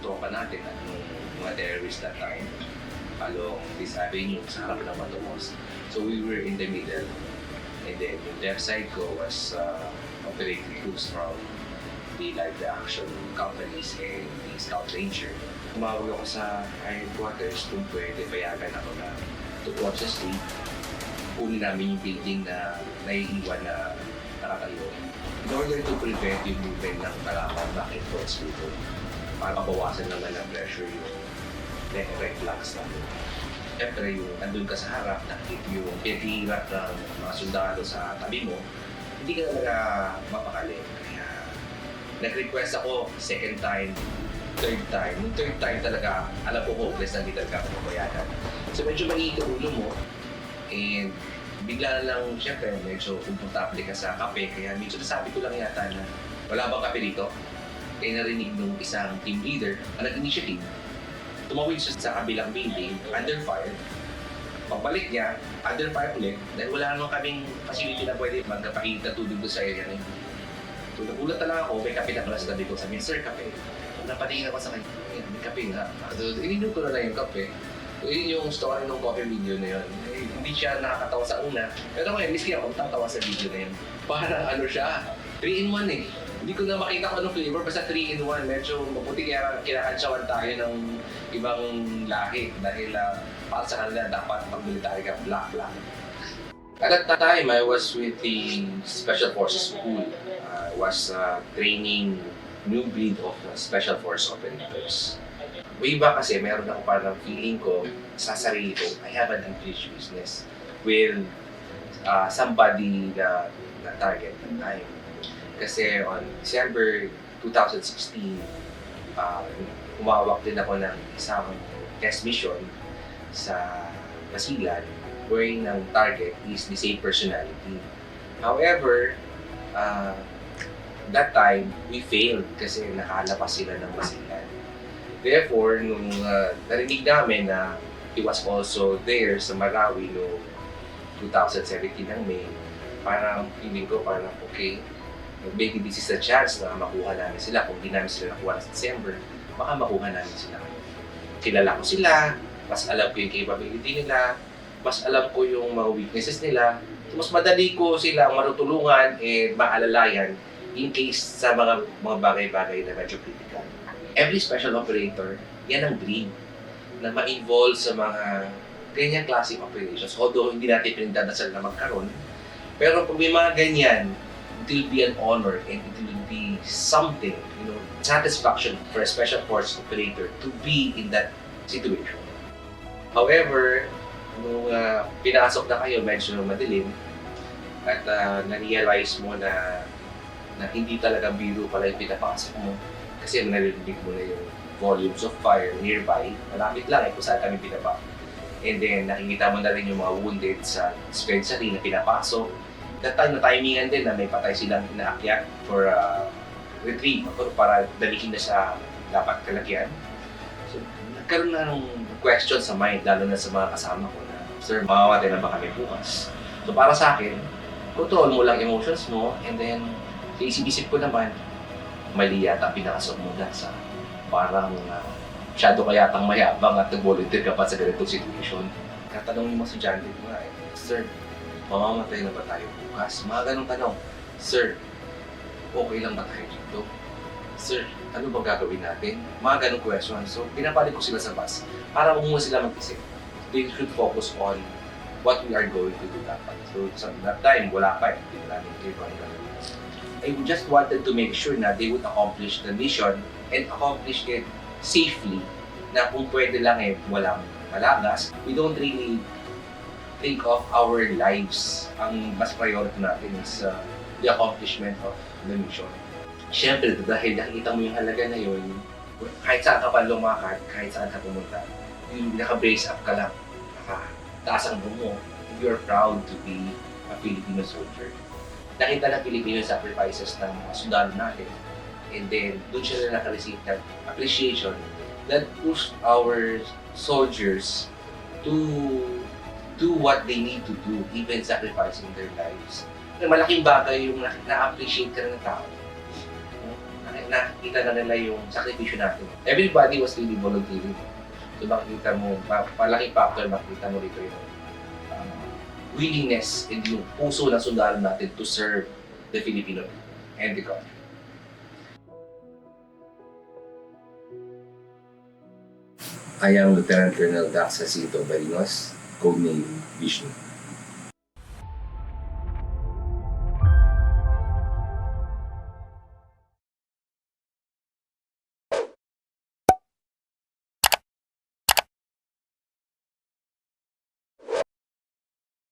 tropa natin at ng mga terrorists that time along this avenue sa harap ng Matomos. So we were in the middle. And then yung left side ko was uh, operating crews from the live action companies and the Scout Ranger. Tumawag ako sa Iron Quarters kung pwede payagan ako na to consciously kunin namin yung building na naiiwan na nakatayo. In order to prevent yung movement ng kalaban back and forth dito, para mabawasan naman ng pressure yung reflux natin. Siyempre, yung nandun ka sa harap, nakikita yung pinaghihirat ng mga sundalo sa tabi mo, hindi ka talaga mapakali. Kaya nag-request ako second time, third time. Yung third time talaga, alam ko hopeless na hindi talaga ako mabayaran. So medyo maliit yung ulo mo, and bigla lang, syempre, medyo komportable ka sa kape, kaya medyo nasabi ko lang yata na wala bang kape dito? Kaya narinig nung isang team leader na nag-initiative. Tumawid siya sa kabilang building, under fire. Pagbalik niya, under fire ulit, dahil wala naman kaming facility na pwede magkapakita tubig doon sa area na yun. So nagulat na lang ako, may kape na pala sa tabi ko. Sabi Sir, kape. Napatingin ako sa kanya, "Ayan, may kape nga. So, ininom ko na lang yung kape. So, yun yung story ng coffee video na yun. Eh, hindi siya nakakatawa sa una. Pero ngayon, miski ako tatawa sa video na yun. Parang ano siya, 3 in 1 eh. Hindi ko na makita kung anong flavor, basta 3 in 1. Medyo mabuti kaya kinakansyawan tayo ng ibang lahi. Dahil ah, para sa kanila, dapat pag military ka, black, black. At that time, I was with the Special Forces School. I was uh, training new breed of uh, Special Force operators. Way back kasi, meron ako parang feeling ko sa sarili ko, I have an unfinished business with uh, somebody na, na target that time. Kasi on December 2016, uh, umawak din ako ng isang test mission sa Basilan wherein ang target is the same personality. However, uh, that time, we failed kasi nakalapas sila ng Basilan. Therefore, nung uh, narinig namin na he was also there sa Marawi no 2017 ng May, parang feeling ko parang okay, maybe this is a chance na makuha namin sila. Kung di namin sila nakuha sa December, baka makuha namin sila. Kilala ko sila, mas alam ko yung capability nila, mas alam ko yung mga weaknesses nila, mas madali ko silang marutulungan and maalalayan in case sa mga mga bagay-bagay na medyo critical. Every special operator, yan ang dream na ma-involve sa mga ganyang klaseng operations. Although hindi natin pinagdadasal na magkaroon, pero pag may mga ganyan, will be an honor and it will be something, you know, satisfaction for a special force operator to be in that situation. However, nung uh, pinasok na kayo, medyo madilim, at uh, na-realize mo na na hindi talaga biro pala yung pinapasok mo kasi narinig mo na yung volumes of fire nearby, malapit lang eh kung saan kami pinapa. And then nakikita mo na rin yung mga wounded sa dispensary na pinapasok. That time na timingan din na may patay silang inaakyat for uh, retrieve para dalihin na sa dapat kalagyan. So, nagkaroon na ng question sa mind, lalo na sa mga kasama ko na, Sir, mamamatay na ba kami bukas? So para sa akin, control mo lang emotions mo and then sa isip-isip ko naman, mali yata pinakasok mo dyan sa parang uh, masyado ka yatang mayabang at nag-volunteer ka pa sa ganitong situation. Katanong yung mga estudyante ko eh, Sir, mamamatay na ba tayo bukas? Mga ganong tanong. Sir, okay lang ba tayo dito? Sir, ano ba gagawin natin? Mga ganong question. So, pinapalik ko sila sa bus para muna sila mag-isip. They should focus on what we are going to do dapat. So, sa that time, wala pa eh. Hindi namin clear kung ano gagawin. I just wanted to make sure na they would accomplish the mission and accomplish it safely na kung pwede lang eh, walang malagas. We don't really think of our lives. Ang mas priority natin is uh, the accomplishment of the mission. Siyempre, dahil nakikita mo yung halaga na yun, kahit saan ka pa lumakad, kahit saan ka pumunta, yung naka-brace up ka lang, nakataas ang bumo, you're proud to be a Filipino soldier. Nakita ng Pilipino yung sacrifices ng mga sundalo natin. And then, doon sila naka-receive ng appreciation that pushed our soldiers to do what they need to do, even sacrificing their lives. Malaking bagay yung na- na-appreciate ka ng tao. nakikita na nila yung sakripisyo natin. Everybody was really volunteering. So makikita mo, pa, palaki factor, makikita mo dito yung uh, willingness and yung puso ng sundalo natin to serve the Filipino and the country. I am Lieutenant Colonel Dax Jacinto Barinos, вполне личным.